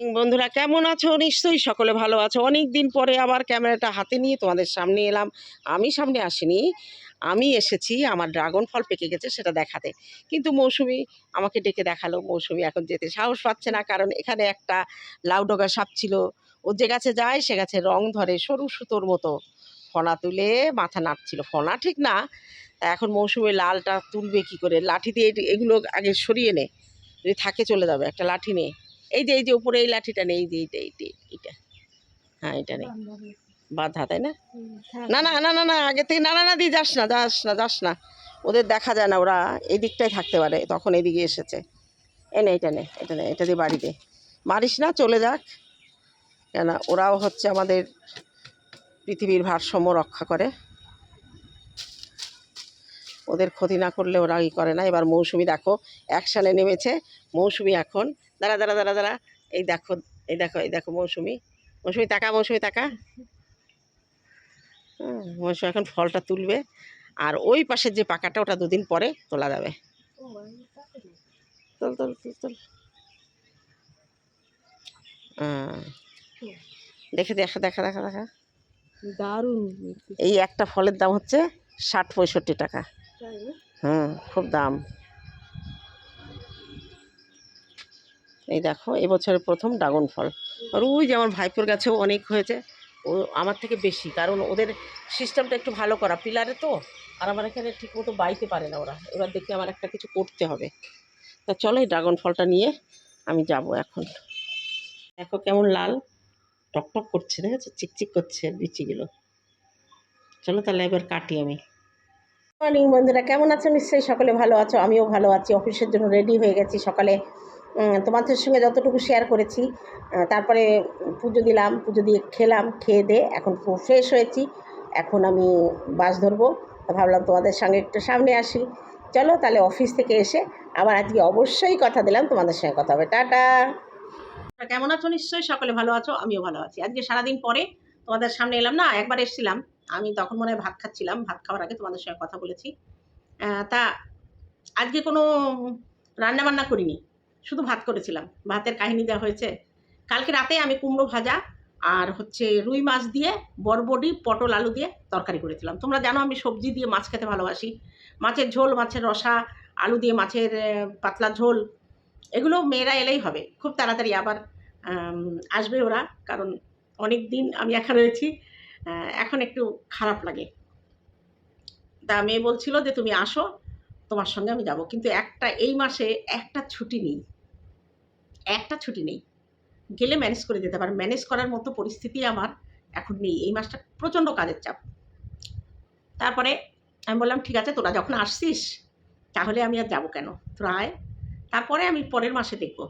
বন্ধুরা কেমন আছো? নিশ্চয়ই সকলে ভালো আছো। অনেক দিন পরে আবার ক্যামেরাটা হাতে নিয়ে তোমাদের সামনে এলাম। আমি সামনে আসিনি। আমি এসেছি আমার ড্রাগন ফল পেকে গেছে সেটা দেখাতে। কিন্তু মৌসুমি আমাকে ডেকে দেখাল। মৌসুমি এখন যেতে সাহস পাচ্ছে না। কারণ এখানে একটা লাউডগা সাপ ছিল। ও যে গাছে যায়, সে গাছে রং ধরে সরু সুতোর মতো ফনা তুলে মাথা নাড়ছিল। ফনা ঠিক না। এখন মৌসুমি লালটা তুলবে কি করে? লাঠি দিয়ে এগুলো আগে সরিয়ে নে। যদি থাকে চলে যাবে। একটা লাঠি নে। এই যে এই যে উপরে এই লাঠিটা নেই এই যে এইটা এইটা এইটা। হ্যাঁ এটা নেই। বাধা তাই না? না না না না না আগে থেকে না না না দিয়ে যাস না যাস না যাস না। ওদের দেখা যায় না ওরা এই দিকটাই থাকতে পারে তখন এদিকে এসেছে। এ নে এটা নে এটা নে এটা দিয়ে বাড়িতে মারিস না চলে যাক। কেন ওরাও হচ্ছে আমাদের পৃথিবীর ভারসাম্য রক্ষা করে। ওদের ক্ষতি না করলে ওরা ই করে না। এবার মৌসুমি দেখো অ্যাকশানে নেমেছে। মৌসুমি এখন দাঁড়া দাঁড়া দাঁড়া দাঁড়া। এই দেখো এই দেখো এই দেখো মৌসুমি। মৌসুমি তাকা মৌসুমি তাকা। হ্যাঁ মৌসুমি এখন ফলটা তুলবে। আর ওই পাশের যে পাকাটা ওটা দুদিন পরে তোলা যাবে। তোল তোল তোল তোল। হ্যাঁ। দেখে দেখা দেখা দেখা দেখা। দারুণ। এই একটা ফলের দাম হচ্ছে ষাট পঁয়ষট্টি টাকা। হুম খুব দাম। এই দেখো, এবছরের প্রথম ড্রাগন ফল। আর ওই যে আমার ভাইপোর গাছেও অনেক হয়েছে, ও আমার থেকে বেশি, কারণ ওদের সিস্টেমটা একটু ভালো করা, পিলারে তো, আর আমার এখানে ঠিকমতো বাইতে পারে না ওরা। এবার দেখি আমার একটা কিছু করতে হবে। তা চলো এই ড্রাগন ফলটা নিয়ে আমি যাব এখন। দেখো কেমন লাল টকটক করছে দেখেছ চিকচিক করছে বিচিগুলো। চলো তাহলে এবার কাটি আমি। মর্নিং বন্ধুরা, কেমন আছো? নিশ্চয়ই সকলে ভালো আছো, আমিও ভালো আছি। অফিসের জন্য রেডি হয়ে গেছি। সকালে তোমাদের সঙ্গে যতটুকু শেয়ার করেছি তারপরে পুজো দিলাম, পুজো দিয়ে খেলাম, খেয়ে দিয়ে এখন ফ্রেশ হয়েছি, এখন আমি বাস ধরবো। ভাবলাম তোমাদের সঙ্গে একটু সামনে আসি। চলো তাহলে অফিস থেকে এসে আবার আজকে অবশ্যই কথা দিলাম, তোমাদের সঙ্গে কথা হবে। টাটা! কেমন আছো? নিশ্চয়ই সকলে ভালো আছো, আমিও ভালো আছি। আজকে সারাদিন পরে তোমাদের সামনে এলাম না, একবার এসেছিলাম। আমি তখন মনে হয় ভাত খাচ্ছিলাম, ভাত খাওয়ার আগে তোমাদের সঙ্গে কথা বলেছি। তা আজকে কোনো রান্না বান্না করিনি। শুধু ভাত করেছিলাম। ভাতের কাহিনী দেওয়া হয়েছে। কালকে রাতে আমি কুমড়ো ভাজা আর হচ্ছে রুই মাছ দিয়ে বরবডি পটল, আলু দিয়ে তরকারি করেছিলাম। তোমরা জানো আমি সবজি দিয়ে মাছ খেতে ভালোবাসি। মাছের ঝোল, মাছের রসা, আলু দিয়ে মাছের পাতলা ঝোল, এগুলো মেয়েরা এলেই হবে। খুব তাড়াতাড়ি আবার আসবে ওরা, কারণ অনেক দিন আমি একা রয়েছি এখন একটু খারাপ লাগে। তা মেয়ে বলছিল যে, তুমি আসো, তোমার সঙ্গে আমি যাব। কিন্তু একটা, এই মাসে একটা ছুটি নেই। একটা ছুটি নেই। গেলে ম্যানেজ করে দিতে পারে। ম্যানেজ করার মতো পরিস্থিতি আমার এখন নেই। এই মাসটা প্রচণ্ড কাজের চাপ। তারপরে আমি বললাম, ঠিক আছে, তোরা যখন আসছিস, তাহলে আমি আর যাব কেন? তোরা আয়। তারপরে আমি পরের মাসে দেখব।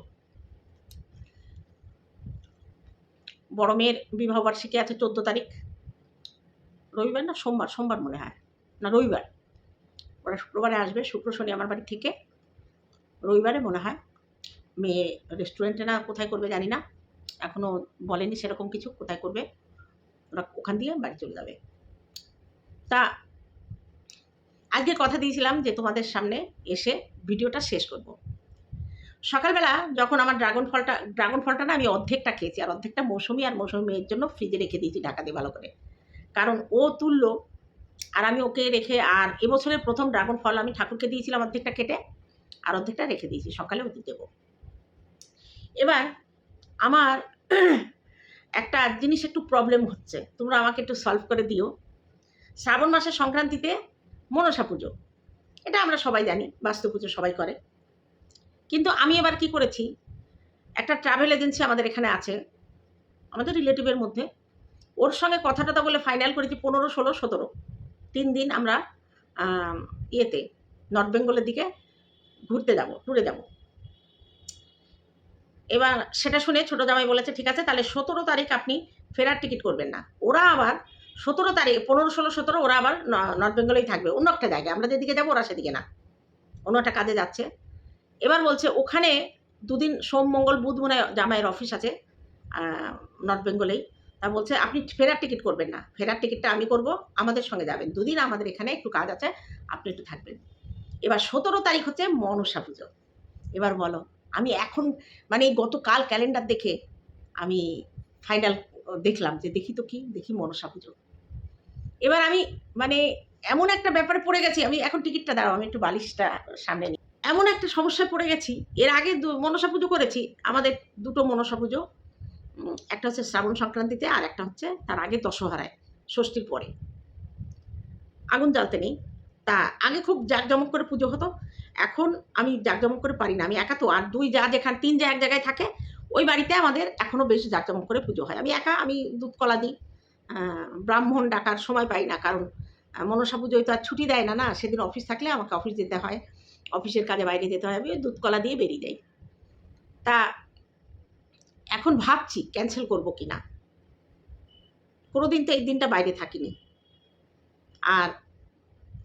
বড় মেয়ের বিবাহবার্ষিকী আছে চোদ্দ তারিখ। রবিবার না? সোমবার সোমবার মনে হয়। না, রবিবার। ওরা শুক্রবারে আসবে, শুক্র শনি আমার বাড়ি থেকে। রবিবারে মনে হয়। মেয়ে রেস্টুরেন্টে না কোথায় করবে জানি না। এখনও বলেনি সেরকম কিছু, কোথায় করবে। ওরা ওখান দিয়ে বাড়ি চলে যাবে। তা আজকে কথা দিয়েছিলাম যে তোমাদের সামনে এসে ভিডিওটা শেষ করব। সকালবেলা যখন আমার ড্রাগন ফলটা ড্রাগন ফলটা না আমি অর্ধেকটা খেয়েছি, আর অর্ধেকটা মৌসুমি আর মৌসুমি মেয়ের জন্য ফ্রিজে রেখে দিয়েছি ঢাকা দিয়ে ভালো করে। কারণ ও তুললো, আর আমি ওকে রেখে, আর এবছরের প্রথম ড্রাগন ফল আমি ঠাকুরকে দিয়েছিলাম অর্ধেকটা কেটে, আর অর্ধেকটা রেখে দিয়েছি। সকালে ওকে দেবো। এবার আমার একটা জিনিস একটু প্রবলেম হচ্ছে। তোমরা আমাকে একটু সলভ করে দিও। শ্রাবণ মাসের সংক্রান্তিতে মনসা পুজো। এটা আমরা সবাই জানি, বাস্তু পুজো সবাই করে। কিন্তু আমি এবার কি করেছি, একটা ট্রাভেল এজেন্সি আমাদের এখানে আছে, আমাদের রিলেটিভের মধ্যে। ওর সঙ্গে কথা টথা বলে ফাইনাল করেছি পনেরো, ষোলো, সতেরো। তিন দিন আমরা ইয়েতে নর্থ বেঙ্গলের দিকে ঘুরতে যাব ট্যুরে যাব। এবার সেটা শুনে ছোটো জামাই বলেছে, ঠিক আছে, তাহলে সতেরো তারিখ আপনি ফেরার টিকিট করবেন না। ওরা আবার সতেরো তারিখ, পনেরো, ষোলো, সতেরো ওরা আবার নর্থ বেঙ্গলেই থাকবে। অন্য একটা জায়গায়, আমরা যেদিকে যাব ওরা সেদিকে না। অন্য একটা কাজে যাচ্ছে। এবার বলছে, ওখানে দুদিন সোম, মঙ্গল, বুধ মনে জামাইয়ের অফিস আছে নর্থ বেঙ্গলেই। তা বলছে, আপনি ফেরার টিকিট করবেন না। ফেরার টিকিটটা আমি করব, আমাদের সঙ্গে যাবেন। দুদিন আমাদের এখানে একটু কাজ আছে, আপনি একটু থাকবেন। এবার সতেরো তারিখ হচ্ছে মনসা পুজো। এবার বলো আমি এখন মানে গতকাল ক্যালেন্ডার দেখে আমি ফাইনাল দেখলাম যে দেখি তো কি, দেখি মনসা পুজো। এবার আমি মানে এমন একটা ব্যাপারে পড়ে গেছি, আমি এখন টিকিটটা দাঁড়াও, আমি একটু বালিশটা সামনে নিই। এমন একটা সমস্যায় পড়ে গেছি, এর আগে মনসা পুজো করেছি, আমাদের দুটো মনসা পুজো একটা হচ্ছে শ্রাবণ সংক্রান্তিতে আর একটা হচ্ছে তার আগে দশহরায়, ষষ্ঠীর পরে। আগুন জ্বালতে নেই। তা আগে খুব জাঁকজমক করে পুজো হতো এখন আমি জাঁকজমক করে পারি না। আমি একা তো, আর দুই যা যেখানে, তিন যা এক জায়গায় থাকে, ওই বাড়িতে আমাদের এখনও বেশ জাঁকজমক করে পুজো হয়। আমি একা, আমি দুধ কলা দিই ব্রাহ্মণ ডাকার সময় পাই না, কারণ মনসা পুজোয় তো আর ছুটি দেয় না না? সেদিন অফিস থাকলে আমাকে অফিস যেতে হয়। অফিসের কাজে বাইরে যেতে হয়, আমি দুধ কলা দিয়ে বেরিয়ে যাই। তা এখন ভাবছি ক্যান্সেল করব কি না? কোনোদিন তো এই দিনটা বাইরে থাকিনি। আর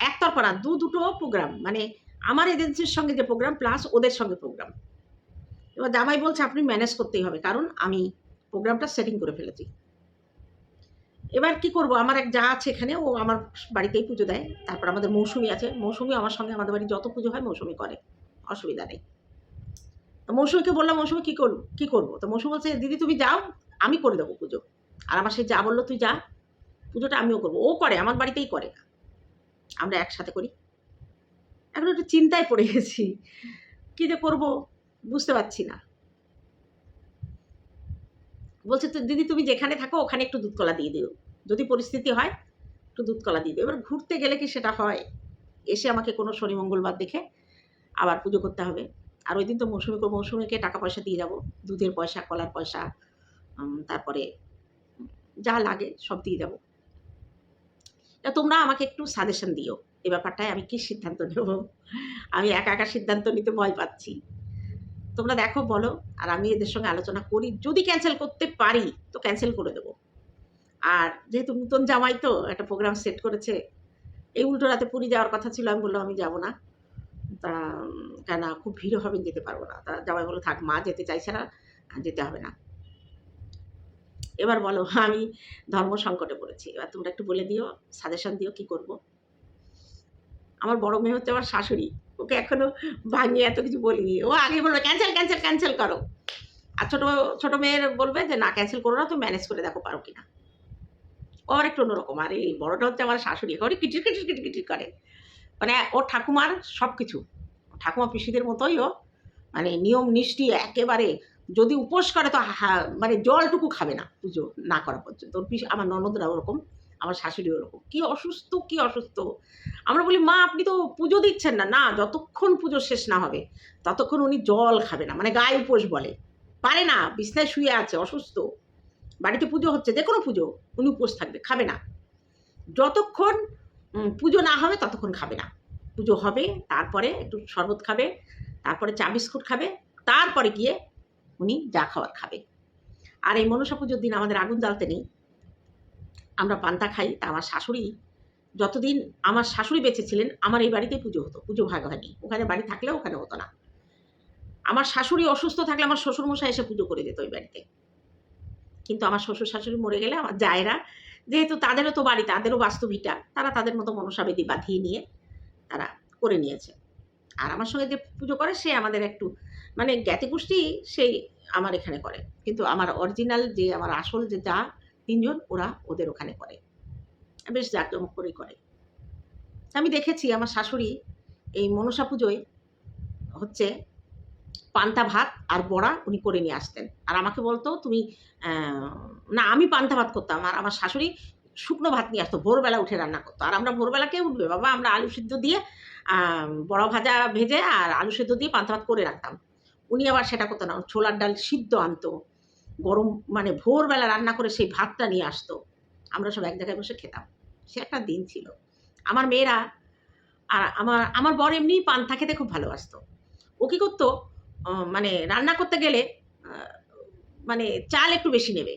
একতরফা না, দু দুটো প্রোগ্রাম মানে আমার এজেন্সির সঙ্গে যে প্রোগ্রাম প্লাস ওদের সঙ্গে প্রোগ্রাম এবার জামাই বলছে, আপনি ম্যানেজ করতেই হবে, কারণ আমি প্রোগ্রামটা সেটিং করে ফেলেছি। এবার কি করব? আমার এক যা আছে এখানে, ও আমার বাড়িতেই পুজো দেয়। তারপর আমাদের মৌসুমি আছে। মৌসুমি আমার সঙ্গে, আমাদের বাড়ি যত পুজো হয়, মৌসুমি করে। অসুবিধা নেই। তো মৌসুমিকে বললাম, মৌসুমি, কী করব? কী করব? তো মৌসুমি বলছে, দিদি, তুমি যাও, আমি করে দেবো পুজো। আর আমার সে যা বলল, তুই যা, পুজোটা আমিও করব। ও করে, আমার বাড়িতেই করে। আমরা একসাথে করি। এখন একটু চিন্তায় পড়ে গেছি। কী যে করব বুঝতে পারছি না। বলছে তো দিদি তুমি যেখানে থাকো ওখানে একটু দুধ কলা দিয়ে দিও। যদি পরিস্থিতি হয় একটু দুধ কলা দিয়ে দিও। এবার ঘুরতে গেলে কি সেটা হয়? এসে আমাকে কোনো শনি, মঙ্গলবার দেখে আবার পুজো করতে হবে। আর ওই দিন তো মৌসুমি মৌসুমিকে টাকা পয়সা দিয়ে যাব। দুধের পয়সা, কলার পয়সা তারপরে যা লাগে সব দিয়ে যাব। তোমরা আমাকে একটু সাজেশন দিও। এই ব্যাপারটায় আমি কি সিদ্ধান্ত নেব? আমি একা একা সিদ্ধান্ত নিতে ভয় পাচ্ছি। তোমরা দেখো, বলো, আর আমি এদের সঙ্গে আলোচনা করি। যদি ক্যান্সেল করতে পারি, তো ক্যান্সেল করে দেবো। আর যেহেতু নতুন জামাই তো, একটা প্রোগ্রাম সেট করেছে, এই উল্টো রাতে পুরী যাওয়ার কথা ছিল, আমি বললাম, আমি যাব না। তা কেন খুব ভিড় হবে যেতে পারব না। তা জামাই বলে থাক, মা যেতে চাইছে না যেতে হবে না। এবার বলো, আমি ধর্ম সংকটে পড়েছি। এবার তোমরা একটু বলে দিও সাজেশন দিও, কি করব? আমার বড় মেয়ে হচ্ছে আমার শাশুড়ি। ওকে এখনও ভাঙিয়ে এত কিছু বলিনি। ও আগে বলবে ক্যান্সেল ক্যান্সেল ক্যান্সেল করো। আর ছোটো ছোটো মেয়ের বলবে যে, না ক্যান্সেল করো না, তো ম্যানেজ করে দেখো পারো কিনা। ও আর একটু অন্যরকম। আর এই বড়টা হচ্ছে আমার শাশুড়ি। ওরে কিটির কিটির কিটির কিটির করে। মানে ওর ঠাকুমার সব কিছু ঠাকুমা পিসিদের মতোই ও। মানে নিয়ম নিষ্ঠি একেবারে। যদি উপোস করে তো মানে জলটুকু খাবে না পুজো না করা পর্যন্ত। ওর পিসি, আমার ননদরা ওরকম। আমার শাশুড়ি ওরকম কি অসুস্থ কি অসুস্থ। আমরা বলি, মা, আপনি তো পুজো দিচ্ছেন না। না, যতক্ষণ পুজো শেষ না হবে, ততক্ষণ উনি জল খাবে না মানে গায়ে উপোস বলে। পারে না, বিছনায় শুয়ে আছে, অসুস্থ। বাড়িতে পুজো হচ্ছে, যে কোনো পুজো, উনি উপোস থাকবে, খাবে না। যতক্ষণ পুজো না হবে, ততক্ষণ খাবে না। পুজো হবে, তারপরে একটু শরবত খাবে, তারপরে চা বিস্কুট খাবে, তারপরে গিয়ে উনি যা খাওয়ার খাবে। আর এই মনসা পুজোর দিন আমাদের আগুন জ্বালতে নেই। আমরা পান্তা খাই, তা আমার শাশুড়ি, যতদিন আমার শাশুড়ি বেঁচে ছিলেন, আমার এই বাড়িতেই পুজো হতো, পুজো ভাগাভাগি। ওখানে বাড়ি থাকলেও ওখানে হতো না। আমার শাশুড়ি অসুস্থ থাকলে আমার শ্বশুরমশাই এসে পুজো করে যেত ওই বাড়িতে। কিন্তু আমার শ্বশুর শাশুড়ি মরে গেলে আমার জায়েরা, যেহেতু তাদেরও তো বাড়ি, তাদেরও বাস্তুভিটা, তারা তাদের মতো মনসাবেদি বাঁধিয়ে নিয়ে তারা করে নিয়েছে। আর আমার সঙ্গে যে পুজো করে, সে আমাদের একটু মানে জ্ঞাতি গোষ্ঠী সেই আমার এখানে করে। কিন্তু আমার অরিজিনাল যে, আমার আসল যে যা তিনজন ওরা ওদের ওখানে করে। বেশ জাঁকজমক করেই করে। আমি দেখেছি আমার শাশুড়ি এই মনসা পুজোয় হচ্ছে পান্তা ভাত আর বড়া উনি করে নিয়ে আসতেন। আর আমাকে বলতো, তুমি না, আমি পান্তা ভাত করতাম আর আমার শাশুড়ি শুকনো ভাত নিয়ে আসতো, ভোরবেলা উঠে রান্না করতো। আর আমরা ভোরবেলা কে উঠবে? বাবা, আমরা আলু সিদ্ধ দিয়ে বড়া ভাজা ভেজে আর আলু সিদ্ধ দিয়ে পান্তা ভাত করে রাখতাম। উনি আবার সেটা করতো না ছোলার ডাল সিদ্ধ আনতো। গরম মানে ভোরবেলা রান্না করে সেই ভাতটা নিয়ে আসতো। আমরা সব এক জায়গায় বসে খেতাম। সে একটা দিন ছিল। আমার মেয়েরা আর আমার আমার বর এমনি পান্তা খেতে খুব ভালোবাসতো। ও কী করতো মানে রান্না করতে গেলে মানে চাল একটু বেশি নেবে।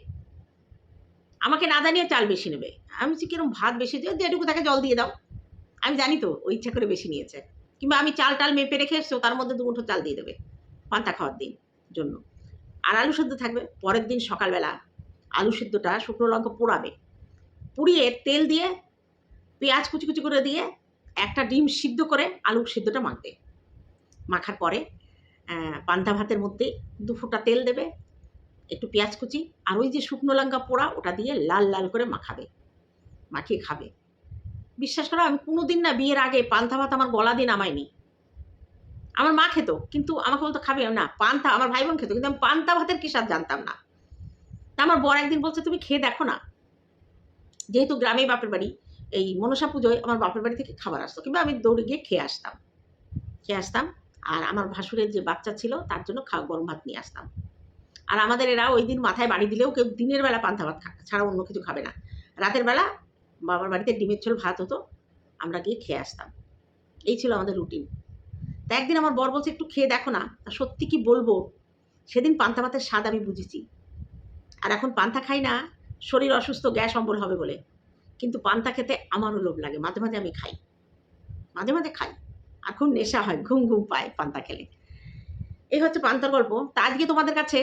আমাকে না জানিয়ে চাল বেশি নেবে। আমি বলছি, কিরম ভাত বেশি দিয়ে যেটুকু তাকে জল দিয়ে দাও। আমি জানি তো, ও ইচ্ছা করে বেশি নিয়েছে। কিংবা আমি চাল টাল মেপে রেখে এসছো তার মধ্যে দু মুঠো চাল দিয়ে দেবে, পান্তা খাওয়ার দিন জন্য। আর আলু সেদ্ধ থাকবে পরের দিন সকালবেলা। আলু সেদ্ধটা শুকনো লঙ্কা পোড়াবে। পুড়িয়ে তেল দিয়ে, পেঁয়াজ কুচি কুচি করে দিয়ে একটা ডিম সিদ্ধ করে আলু সিদ্ধটা মাখবে। মাখার পরে পান্তা ভাতের মধ্যে দু তেল দেবে, একটু পেঁয়াজ কুচি আর ওই যে শুকনো লঙ্কা পোড়া ওটা দিয়ে লাল লাল করে মাখাবে। মাখিয়ে খাবে। বিশ্বাস করো আমি কোনো দিন না বিয়ের আগে পান্তা ভাত আমার গলা দিয়ে নামাইনি আমার মা খেত, কিন্তু আমাকে বলতো, খাবে? না, পান্তা, আমার ভাই বোন খেত, কিন্তু আমি পান্তা ভাতের কি স্বাদ জানতাম না। তা আমার বর একদিন বলছে, তুমি খেয়ে দেখো না। যেহেতু গ্রামে বাপের বাড়ি, এই মনসা পুজোয় আমার বাপের বাড়ি থেকে খাবার আসতো, কিংবা আমি দৌড়ে গিয়ে খেয়ে আসতাম। খেয়ে আসতাম, আর আমার ভাসুরের যে বাচ্চা ছিল, তার জন্য খাওয়া গরম ভাত নিয়ে আসতাম। আর আমাদের এরা ওই দিন মাথায় বাড়ি দিলেও কেউ দিনের বেলা পান্তা ভাত ছাড়া অন্য কিছু খাবে না। রাতের বেলা বাবার বাড়িতে ডিমের ঝোল ভাত হতো, আমরা গিয়ে খেয়ে আসতাম। এই ছিল আমাদের রুটিন তা একদিন আমার বর বলছে, একটু খেয়ে দেখো না সত্যি কি বলব? সেদিন পান্তা ভাতের স্বাদ আমি বুঝেছি। আর এখন পান্তা খাই না, শরীর অসুস্থ, গ্যাস অম্বল হবে বলে। কিন্তু পান্তা খেতে আমারও লোভ লাগে, মাঝে মাঝে আমি খাই। মাঝে মাঝে খাই, আর খুব নেশা হয়, ঘুম ঘুম পায় পান্তা খেলে। এই হচ্ছে পান্তার গল্প। তা আজকে তোমাদের কাছে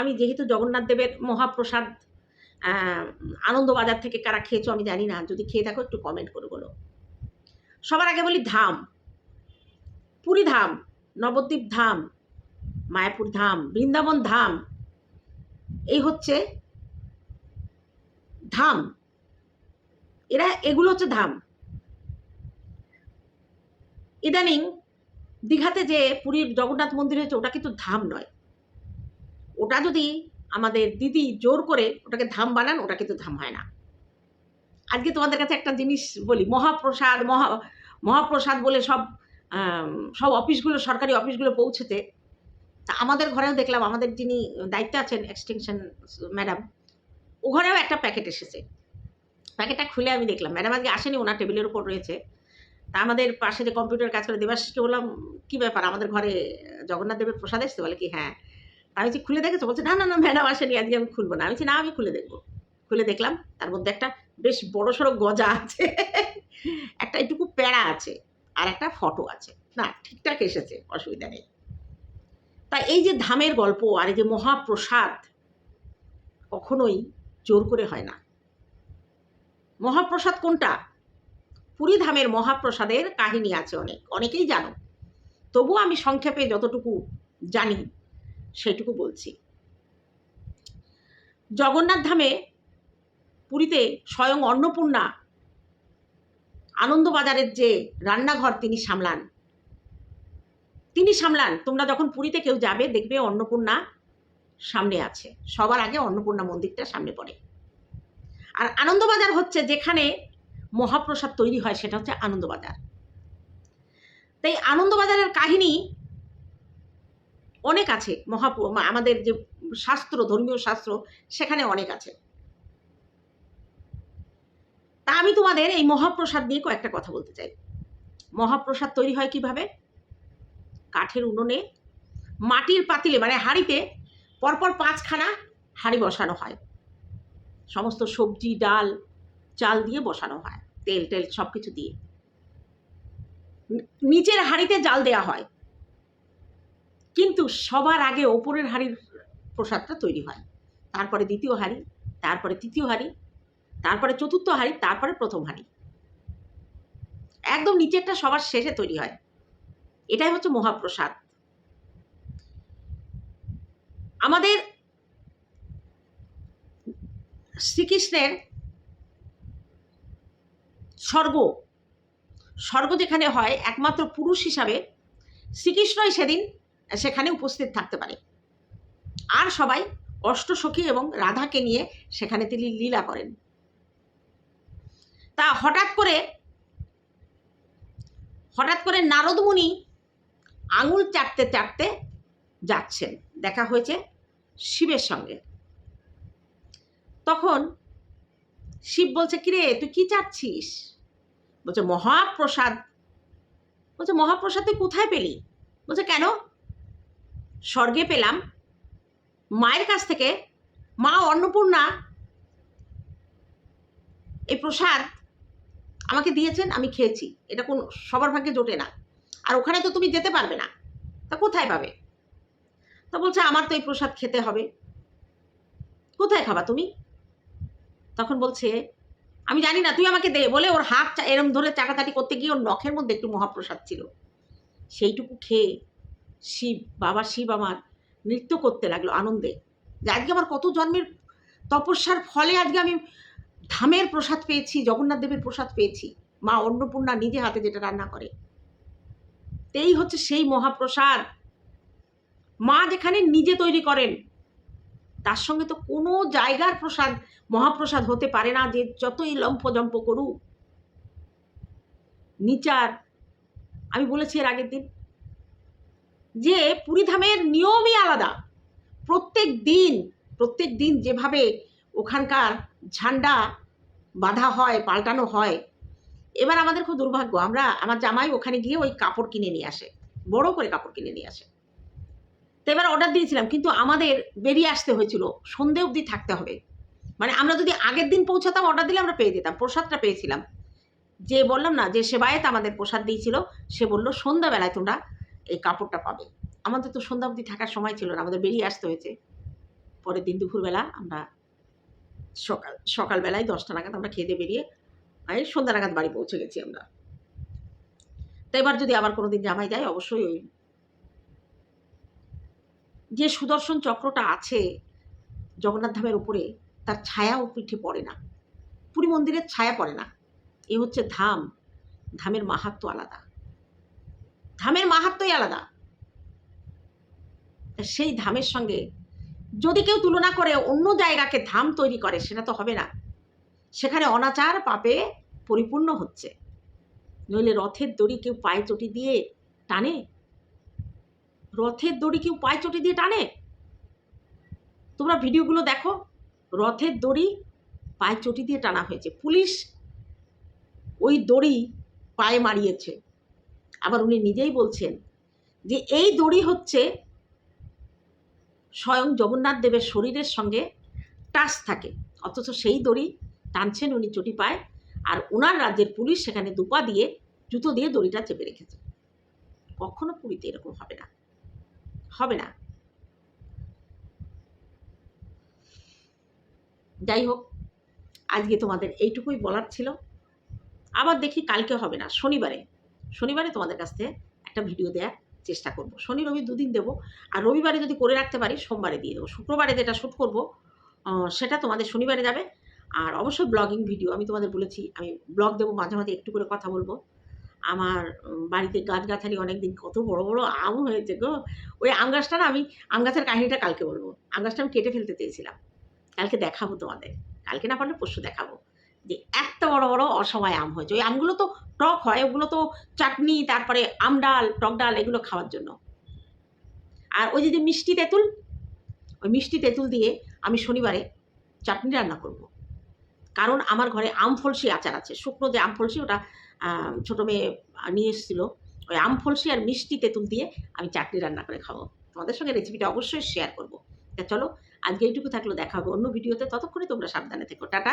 আমি যেহেতু জগন্নাথ দেবের মহাপ্রসাদ আনন্দবাজার থেকে কারা খেয়েছো আমি জানি না, যদি খেয়ে থাকো একটু কমেন্ট করে বলো। সবার আগে বলি ধাম। পুরী ধাম, নবদ্বীপ ধাম, মায়াপুর ধাম, বৃন্দাবন ধাম, এই হচ্ছে ধাম। এরা, এগুলো হচ্ছে ধাম। ইদানিং দীঘাতে যে পুরীর জগন্নাথ মন্দির হয়েছে, ওটা কিন্তু ধাম নয়। ওটা যদি আমাদের দিদি জোর করে ওটাকে ধাম বানান, ওটা কিন্তু ধাম হয় না। আজকে তোমাদের কাছে একটা জিনিস বলি, মহাপ্রসাদ, মহা, মহাপ্রসাদ বলে সব সব অফিসগুলো সরকারি অফিসগুলো পৌঁছেতে তা আমাদের ঘরেও দেখলাম আমাদের যিনি দায়িত্বে আছেন এক্সটেনশন ম্যাডাম ও ঘরেও একটা প্যাকেট এসেছে। প্যাকেটটা খুলে আমি দেখলাম। ম্যাডাম আজকে আসেনি ওনার টেবিলের উপর রয়েছে। তা আমাদের পাশে যে কম্পিউটার কাজ করে দেবাশিসকে বললাম কী ব্যাপার? আমাদের ঘরে জগন্নাথ দেবের প্রসাদ এসছে? বলে কি হ্যাঁ। আমি বলছি, খুলে দেখেছ? বলছে না না না ম্যাডাম আসেনি আজকে আমি খুলবো না। আমি না আমি খুলে দেখব। খুলে দেখলাম তার মধ্যে একটা বেশ বড় সড়ো গজা আছে। একটা একটুকু প্যাড়া আছে। আর একটা ফটো আছে। না, ঠিকঠাক এসেছে, অসুবিধা নেই। তা এই যে ধামের গল্প আর এই যে মহাপ্রসাদ কখনোই জোর করে হয় না। মহাপ্রসাদ কোনটা? পুরী ধামের মহাপ্রসাদের কাহিনী আছে অনেক, অনেকেই জানো। তবুও আমি সংক্ষেপে যতটুকু জানি, সেটুকু বলছি। জগন্নাথ ধামে পুরীতে স্বয়ং অন্নপূর্ণা আনন্দবাজারের যে রান্নাঘর তিনি সামলান। তিনি সামলান। তোমরা যখন পুরীতে কেউ যাবে, দেখবে অন্নপূর্ণা সামনে আছে। সবার আগে অন্নপূর্ণা মন্দিরটা সামনে পড়ে। আর আনন্দবাজার হচ্ছে যেখানে মহাপ্রসাদ তৈরি হয়, সেটা হচ্ছে আনন্দবাজার। তাই আনন্দবাজারের কাহিনী অনেক আছে। মহা আমাদের যে শাস্ত্র, ধর্মীয় শাস্ত্র, সেখানে অনেক আছে। তা আমি তোমাদের এই মহাপ্রসাদ নিয়ে কয়েকটা কথা বলতে চাই। মহাপ্রসাদ তৈরি হয় কীভাবে? কাঠের উনুনে, মাটির পাতিলে মানে হাঁড়িতে পরপর পাঁচখানা হাঁড়ি বসানো হয়। সমস্ত সবজি, ডাল, চাল দিয়ে বসানো হয়, তেল টেল সব কিছু দিয়ে। নিচের হাঁড়িতে জাল দেওয়া হয়। কিন্তু সবার আগে ওপরের হাঁড়ির প্রসাদটা তৈরি হয়। তারপরে দ্বিতীয় হাঁড়ি, তারপরে তৃতীয় হাঁড়ি তারপরে চতুর্থ হাঁড়ি, তারপরে প্রথম হাঁড়ি। একদম নিচেরটা সবার শেষে তৈরি হয়। এটাই হচ্ছে মহাপ্রসাদ। আমাদের শ্রীকৃষ্ণের স্বর্গ স্বর্গ যেখানে হয়, একমাত্র পুরুষ হিসাবে শ্রীকৃষ্ণই সেদিন সেখানে উপস্থিত থাকতে পারে। আর সবাই অষ্টসখী এবং রাধাকে নিয়ে সেখানে তিনি লীলা করেন। তা হঠাৎ করে হঠাৎ করে নারদমুনি আঙুল চাটতে চাটতে যাচ্ছেন। দেখা হয়েছে শিবের সঙ্গে। তখন শিব বলছে, কিরে, তুই কি চাচ্ছিস? বলছে, মহাপ্রসাদ। বলছে, মহাপ্রসাদ তুই কোথায় পেলি? বলছে, কেন? স্বর্গে পেলাম। মায়ের কাছ থেকে, মা অন্নপূর্ণা এই প্রসাদ আমাকে দিয়েছেন, আমি খেয়েছি। এটা কোন, সবার ভাগ্যে জোটে না। আর ওখানে তো তুমি যেতে পারবে না। তা কোথায় পাবে? তা বলছে, আমার তো এই প্রসাদ খেতে হবে। কোথায় খাবা তুমি? তখন বলছে, আমি জানি না, তুই আমাকে দে। বলে ওর হাত এরম ধরে চাটাচাটি করতে গিয়ে ওর নখের মধ্যে একটু মহাপ্রসাদ ছিল। সেইটুকু খেয়ে শিব, বাবা শিব আমার নৃত্য করতে লাগল আনন্দে। যে আজকে আমার কত জন্মের তপস্যার ফলে আজকে আমি ধামের প্রসাদ পেয়েছি, জগন্নাথ দেবের প্রসাদ পেয়েছি। মা অন্নপূর্ণা নিজে হাতে যেটা রান্না করে। তো এই হচ্ছে সেই মহাপ্রসাদ। মা যেখানে নিজে তৈরি করেন, তার সঙ্গে তো কোনো জায়গার প্রসাদ, মহাপ্রসাদ হতে পারে না যে যতই লম্ফজম্প করুক। নিচার, আমি বলেছি এর আগের দিন, যে পুরীধামের নিয়মই আলাদা। প্রত্যেক দিন প্রত্যেক দিন যেভাবে ওখানকার ঝান্ডা বাঁধা হয়, পাল্টানো হয়। এবার আমাদের খুব দুর্ভাগ্য, আমরা, আমার জামাই ওখানে গিয়ে ওই কাপড় কিনে নিয়ে আসে, বড় করে কাপড় কিনে নিয়ে আসে। তো এবার অর্ডার দিয়েছিলাম, কিন্তু আমাদের বেরিয়ে আসতে হয়েছিল, সন্ধে অবধি থাকতে হবে। মানে আমরা যদি আগের দিন পৌঁছাতাম অর্ডার দিলে আমরা পেয়ে যেতাম, প্রসাদটা পেয়েছিলাম। যে বললাম না, যে সেবায়েত আমাদের প্রসাদ দিয়েছিল, সে বলল, সন্ধ্যাবেলায় তোমরা এই কাপড়টা পাবে। আমাদের তো সন্ধ্যা অবধি থাকার সময় ছিল না, আমাদের বেরিয়ে আসতে হয়েছে। পরের দিন দুপুরবেলা আমরা সকাল, সকালবেলায় দশটা নাগাদ আমরা খেতে বেরিয়ে এই সন্ধ্যা নাগাদ বাড়ি পৌঁছে গেছি আমরা। তো এবার যদি আবার কোনো দিন জামাই যায়, অবশ্যই ওই যে সুদর্শন চক্রটা আছে জগন্নাথ ধামের উপরে, তার ছায়াও পিঠে পড়ে না। পুরী মন্দিরের ছায়া পড়ে না। এ হচ্ছে ধাম। ধামের মাহাত্ম আলাদা। ধামের মাহাত্মই আলাদা। সেই ধামের সঙ্গে যদি কেউ তুলনা করে অন্য জায়গাকে ধাম তৈরি করে, সেটা তো হবে না। সেখানে অনাচার পাপে পরিপূর্ণ হচ্ছে। নইলে রথের দড়ি কেউ পায়ে চটি দিয়ে টানে? রথের দড়ি কেউ পায়ে চটি দিয়ে টানে? তোমরা ভিডিওগুলো দেখো। রথের দড়ি পায়ে চটি দিয়ে টানা হয়েছে। পুলিশ ওই দড়ি পায়ে মারিয়েছে। আবার উনি নিজেই বলছেন যে, এই দড়ি হচ্ছে স্বয়ং জগন্নাথ দেবের শরীরের সঙ্গে টাচ থাকে। অথচ সেই দড়ি টানছেন উনি চটি পায় আর ওনার রাজ্যের পুলিশ সেখানে দুপা দিয়ে, জুতো দিয়ে দড়িটা চেপে রেখেছে। কখনো পুরীতে এরকম হবে না। হবে না। যাই হোক, আজকে তোমাদের এইটুকুই বলার ছিল। আবার দেখি কালকে হবে না, শনিবারে। শনিবারে তোমাদের কাছ থেকে একটা ভিডিও দেওয়ার চেষ্টা করব। শনি, রবি দুদিন দেবো। আর রবিবারে যদি করে রাখতে পারি, সোমবারে দিয়ে দেবো। শুক্রবারে যেটা শ্যুট করব সেটা তোমাদের শনিবারে যাবে। আর অবশ্যই ব্লগিং ভিডিও, আমি তোমাদের বলেছি, আমি ব্লগ দেবো, মাঝে মাঝে একটু করে কথা বলব। আমার বাড়িতে গাছগাছালি অনেকদিন কত বড় বড় আম হয়েছে গো। ওই আম গাছটা না আমি, আম গাছের কাহিনিটা কালকে বলব। আম গাছটা আমি কেটে ফেলতে চেয়েছিলাম। কালকে দেখাবো তোমাদের। কালকে না পারলে পরশু দেখাবো। যে বড় বড় অসময় আম হয়েছে। ওই আমগুলো তো টক হয়, ওগুলো তো চাটনি, তারপরে আম ডাল, টক ডাল, এগুলো খাওয়ার জন্য। আর ওই যে মিষ্টি তেঁতুল, ওই মিষ্টি তেঁতুল দিয়ে আমি শনিবারে চাটনি রান্না করব। কারণ আমার ঘরে আম ফলসি আচার আছে। শুকনো যে আম ফলসি, ওটা ছোটো মেয়ে নিয়ে এসেছিল, ওই আম ফলসি আর মিষ্টি তেঁতুল দিয়ে আমি চাটনি রান্না করে খাব। তোমাদের সঙ্গে রেসিপিটা অবশ্যই শেয়ার করব। তা চলো, আজকে এইটুকু থাকল, দেখা হবে অন্য ভিডিওতে। ততক্ষণে তোমরা সাবধানে থেকো। টাটা।